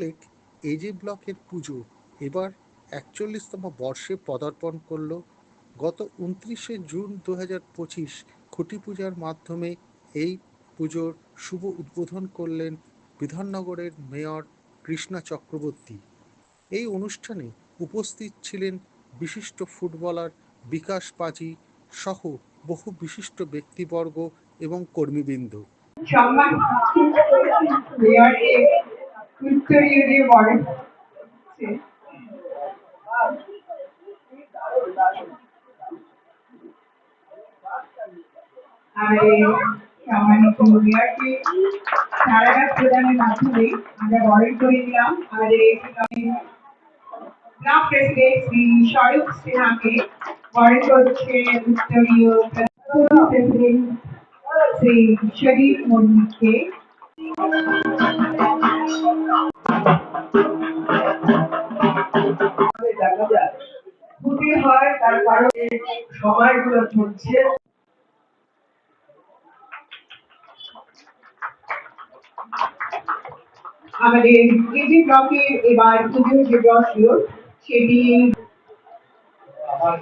Lake এজে ব্লকের পুজো। এবার একচল্লিশতম বর্ষে পদার্পণ করল। গত উনত্রিশে জুন দু হাজার পঁচিশ খুঁটি পূজার মাধ্যমে এই পুজোর শুভ উদ্বোধন করলেন বিধাননগরের মেয়র কৃষ্ণা চক্রবর্তী। এই অনুষ্ঠানে উপস্থিত ছিলেন বিশিষ্ট ফুটবলার বিকাশ পাজি সহ বহু বিশিষ্ট ব্যক্তিবর্গ এবং কর্মীবৃন্দ। সম্মান মেয়রকে উত্তরীয় দিয়ে বরণ করছে। আমাদের সম্মানিত মেয়রকে সারাটা প্রদানের মাধ্যমে আমরা বরণ করে নিলাম আমাদের এই গ্রাম প্রেসিডেন্ট শ্রী স্বরূপ সিনহাকে বরণ করছে উত্তরীয় প্রেসিডেন্ট শ্রী শরীফ মুর্মুকে আমাদের কেজি ব্লকের এবার পুজোর যে ব্লকগুলো সেটি আমার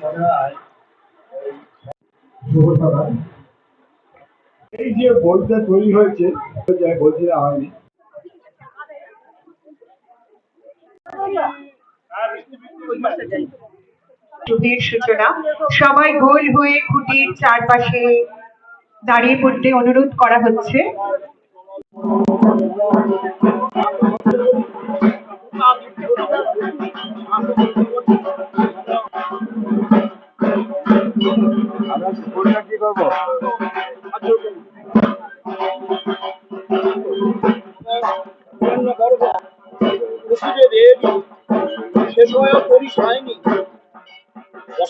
এই যে বইটা তৈরি হয়েছে বলছি হয়নি যুগের সূচনা। সবাই গোল হয়ে খুঁটির চারপাশে দাঁড়িয়ে পড়তে অনুরোধ করা হচ্ছে। আমরা কি করব?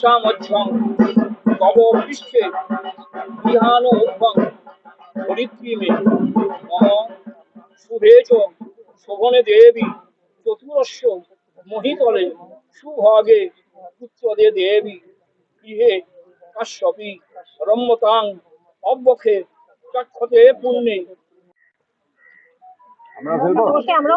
দশামধ্যম তব পৃষ্ঠে বিহান উদ্ভং ধরিত্রীমে মম শুভে শোভনে দেবী চতুরস্য মহিতলে সুভগে পুত্রদে দেবী গৃহে কাশ্যপি রম্যতাং অব্যখে চক্ষতে পুণ্যে। আমরা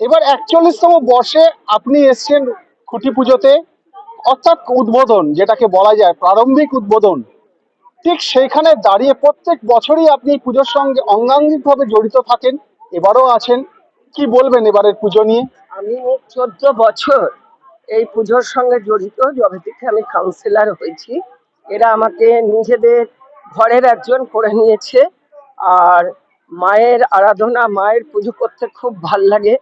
এবার একচল্লিশতম বর্ষে আপনি এসছেন খুঁটি পুজোতে, অর্থাৎ উদ্বোধন, যেটাকে বলা যায় প্রারম্ভিক উদ্বোধন। ঠিক সেইখানে দাঁড়িয়ে প্রত্যেক বছরই আপনি পুজোর সঙ্গে অঙ্গাঙ্গিকভাবে জড়িত থাকেন, এবারও আছেন। কি বলবেন এবারের পুজো নিয়ে? আমি চোদ্দ বছর এই পুজোর সঙ্গে জড়িত, যবে থেকে আমি কাউন্সিলর হয়েছি। এরা আমাকে নিজেদের ঘরের একজন করে নিয়েছে। আর মায়ের আরাধনা, মায়ের পুজো করতে খুব ভালো লাগে।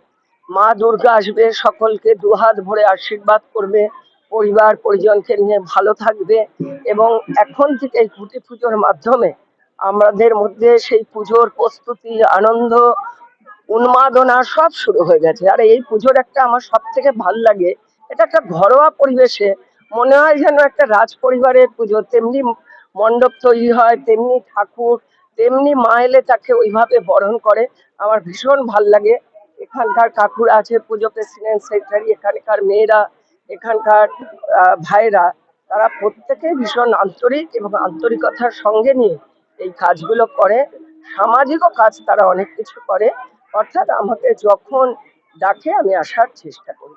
মা দুর্গা আসবে, সকলকে দুহাত ভরে আশীর্বাদ করবে, পরিবার পরিজনকে নিয়ে ভালো থাকবে এবং এখন থেকে এই কুটি পুজোর মাধ্যমে আমাদের মধ্যে সেই পুজোর প্রস্তুতি, আনন্দ, উন্মাদনা সব শুরু হয়ে গেছে। আর এই পুজোর একটা আমার সব থেকে ভালো লাগে, এটা একটা ঘরোয়া পরিবেশে মনে হয় যেন একটা রাজ পরিবারের পুজো। তেমনি মণ্ডপ তৈরি হয়, তেমনি ঠাকুর, তেমনি মা এলে তাকে ওইভাবে বরণ করে। আমার ভীষণ ভালো লাগে। এখানকার কাকুরা আছে পুজো প্রেসিডেন্ট সেক্রেটারি এখানকার মেয়েরা এখানকার ভাইরা তারা প্রত্যেকেই ভীষণ আন্তরিক এবং আন্তরিকতার সঙ্গে নিয়ে এই কাজগুলো করে। সামাজিকও কাজ তারা অনেক কিছু করে। অর্থাৎ আমাকে যখন ডাকে আমি আসার চেষ্টা করি।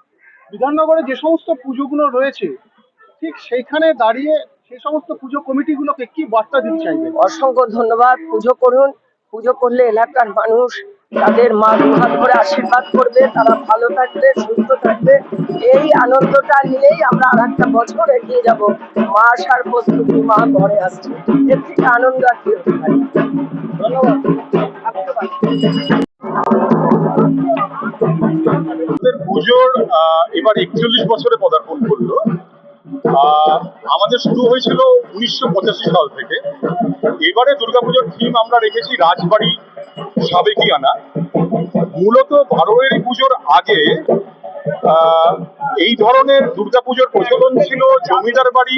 বিধাননগরে যে সমস্ত পুজোগুলো রয়েছে ঠিক সেইখানে দাঁড়িয়ে সেই সমস্ত পুজো কমিটিগুলোকে কি বার্তা দিতে চাইবে? অসংখ্য ধন্যবাদ। পুজো করুন। পুজো করলে এলাকার মানুষ তাদের মা দুহাত করে আশীর্বাদ করবে, তারা ভালো থাকবে, সুস্থ থাকবে। এই আনন্দটা নিয়েই আমরা আর একটা বছর এগিয়ে যাব। মা আসার প্রস্তুতি মা ঘরে আসছে। এর থেকে আনন্দ আর কি হতে পারে পুজোর এবার একচল্লিশ বছরে পদার্পণ করল। আমাদের শুরু হয়েছিল উনিশশো পঁচাশি সাল থেকে। এবারে দুর্গাপুজোর থিম আমরা রেখেছি রাজবাড়ি সাবেকিয়ানা মূলত পুজোর আগে এই ধরনের দুর্গাপুজোর প্রচলন ছিল জমিদার বাড়ি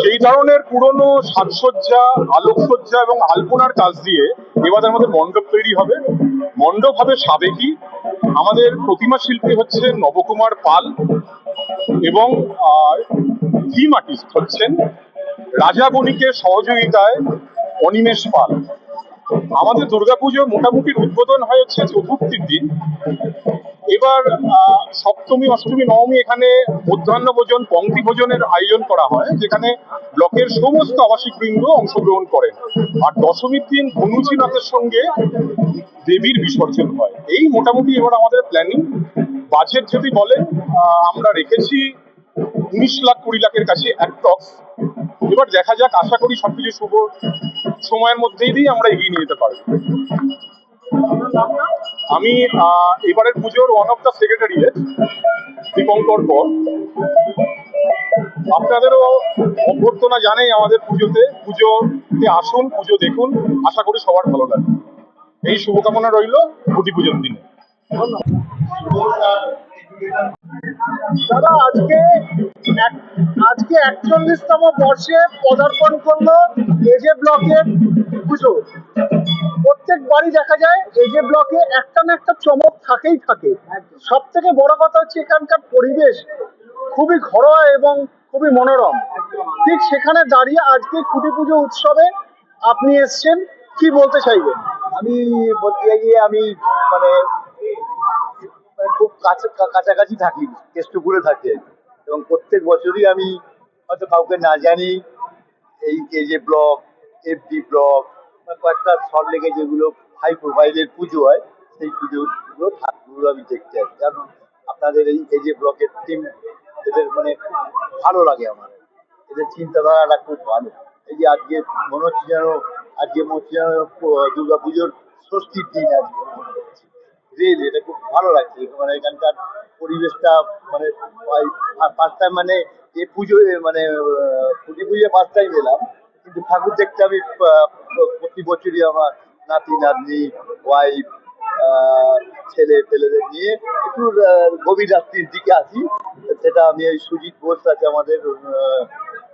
সেই ধরনের পুরনো সাজসজ্জা, আলোকসজ্জা এবং আলপনার কাজ দিয়ে এবার আমাদের মণ্ডপ তৈরি হবে। মণ্ডপ হবে সাবেকি। আমাদের প্রতিমা শিল্পী হচ্ছে নবকুমার পাল এবং থিম আর্টিস্ট হচ্ছেন রাজা বণিকের সহযোগিতায় অনিমেষ পাল। আমাদের দুর্গাপুজো মোটামুটি উদ্বোধন হয় হচ্ছে চতুর্থীর দিন। এবার সপ্তমী, অষ্টমী, নবমী এখানে মধ্যাহ্ন ভোজন, পঙ্ক্তি ভোজনের আয়োজন করা হয়, যেখানে ব্লকের সমস্ত আবাসিক বৃন্দ অংশগ্রহণ করেন। আর দশমীর দিন ধনুচিনাথের সঙ্গে দেবীর বিসর্জন হয়। এই মোটামুটি এবার আমাদের প্ল্যানিং বাজেট যদি বলেন আমরা রেখেছি উনিশ লাখ কুড়ি লাখের কাছে অ্যাপ্রক্স এবার দেখা যাক, আশা করি সবকিছু শুভ সময়ের মধ্যেই দিয়ে আমরা এগিয়ে নিয়ে যেতে পারব। আমি এবারের পুজোর one of the secretariat Dipankar Kar. আপনাদেরও অভ্যর্থনা জানাই আমাদের পুজোতে। পুজোতে আসুন, পুজো দেখুন। আশা করি সবার ভালো লাগবে। এই শুভকামনা রইল খুঁটি পুজোর দিনে। দাদা, আজকে আজকে একচল্লিশতম বর্ষে পদার্পণ করল এজে ব্লকের পুজো। প্রত্যেক বাড়ি দেখা যায় এজে ব্লকে একটা না একটা চমক থাকেই থাকে। সব থেকে বড় কথা হচ্ছে এখানকার পরিবেশ খুবই ঘরোয়া এবং খুবই মনোরম। ঠিক সেখানে দাঁড়িয়ে আজকে খুঁটি পুজো উৎসবে আপনি এসছেন, কি বলতে চাইবেন? আমি বলতে চাই যে আমি মানে খুব কাছে কাছাকাছি থাকি কেষ্টপুরে থাকি এবং প্রত্যেক বছরই আমি হয়তো কাউকে না জানি, এই কেজে ব্লক এফডি ব্লক কয়েকটা সর লেগে যেগুলো হাই প্রোফাইলের পুজো হয়, সেই পুজোগুলো ঠাকুরগুলো আমি দেখতে আসি। কারণ আপনাদের এই এজে ব্লকের টিম এদের মানে ভালো লাগে আমার। এদের চিন্তাধারাটা খুব ভালো। এই যে আজকে মনে হচ্ছে যেন, আজকে মনে হচ্ছে যেন দুর্গা পুজোর ষষ্ঠীর দিন আজকে। রিয়েলি এটা খুব ভালো লাগছে। মানে এখানকার পরিবেশটা মানে ফার্স্ট টাইম মানে এই পুজো মানে খুঁটি পুজো ফার্স্ট টাইম এলাম। কিন্তু ঠাকুর দেখতে আমি প্রতি বছরই আমার নাতি, নাতনি ওয়াইফ ছেলে পেলেদের নিয়ে একটু গভীর রাত্রির দিকে আসি। সেটা আমি ওই সুজিত ঘোষ আছে আমাদের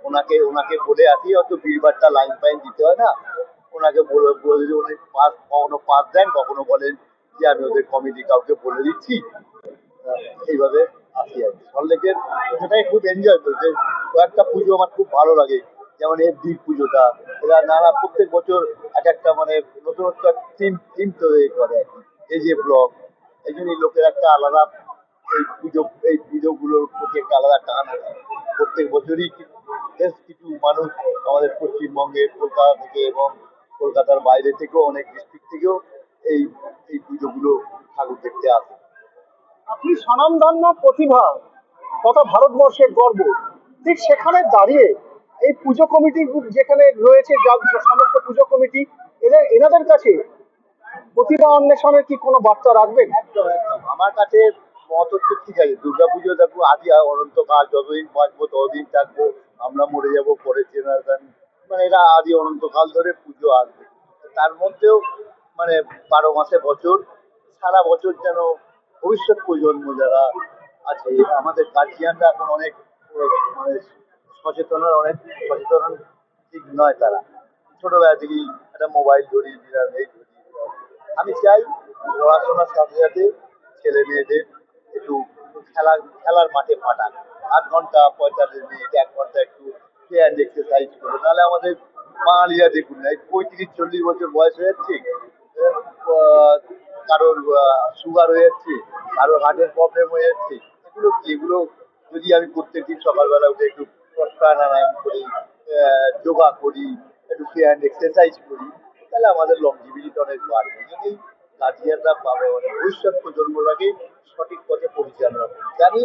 ওনাকে ওনাকে বলে আসি। অত ভিড়ভাড়টা লাইন ফাইন দিতে হয় না। ওনাকে বলে বলে উনি পাস কখনো পাস দেন, কখনো বলেন। যে আমি ওদের কমিটি কাউকে বলে দিচ্ছি এইভাবে আসি আর সল্লেকের সেটাই খুব এনজয় করছে। কয়েকটা পুজো আমার খুব ভালো লাগে, যেমন এফডি পুজোটা। এরা নানা, প্রত্যেক বছর এক একটা মানে নতুনত্ব টিম টিম তৈরি করে এই যে ব্লগ এই জন্যই লোকের একটা আলাদা এই পুজো, এই পুজোগুলোর প্রতি একটা আলাদা টান প্রত্যেক বছরই বেশ কিছু মানুষ আমাদের পশ্চিমবঙ্গে, কলকাতা থেকে এবং কলকাতার বাইরে থেকেও, অনেক ডিস্ট্রিক্ট থেকেও এই এই পুজোগুলো ঠাকুর দেখতে আসে। আপনি স্বনামধন্য প্রতিভা তথা ভারতবর্ষের গর্ব ঠিক সেখানে দাঁড়িয়ে এই পুজো কমিটি যেখানে রয়েছে সমস্ত পুজো কমিটি এদের এনাদের কাছে প্রতিভা অন্বেষণের কি কোনো বার্তা রাখবেন? একদম একদম। আমার কাছে মত হচ্ছে ঠিক আছে দুর্গা পুজো দেখো আদি অনন্তকাল যতদিন বাঁচবো ততদিন থাকব আমরা মরে যাব পরের জেনারেশন মানে এরা আদি অনন্তকাল ধরে পুজো আসবে। তার মধ্যেও মানে বারো মাসে বছর সারা বছর যেন ভবিষ্যৎ প্রজন্ম যারা আছে আমাদের গার্জিয়ানরা এখন অনেক মানে সচেতনের অনেক সচেতন ঠিক নয় তারা। ছোটবেলা থেকেই একটা মোবাইল ধরিয়ে দিলাম এই দিলাম আমি চাই পড়াশোনার সাথে সাথে ছেলে মেয়েদের একটু খেলা খেলার মাঠে পাঠান আধ ঘণ্টা পঁয়তাল্লিশ মিনিট এক ঘণ্টা একটু প্লে অ্যান্ড এক্সারসাইজ করে। নাহলে আমাদের বাঙালিরা দেখুন না পঁয়ত্রিশ চল্লিশ বছর বয়স হয়ে আহ, কারোর সুগার হয়ে যাচ্ছে কারোর হার্টের প্রবলেম হয়ে যাচ্ছে এগুলো কি? এগুলো যদি আমি প্রত্যেকদিন সকালবেলা উঠে একটু প্রাণায়াম করি যোগা করি, একটু ফ্রি হ্যান্ড এক্সারসাইজ করি, তাহলে আমাদের লংজিভিটিটা অনেক বাড়বে। যদি গার্জিয়ানরা পাবে মানে ভবিষ্যৎ প্রজন্মটাকে সঠিক পথে পরিচালনা করি। জানি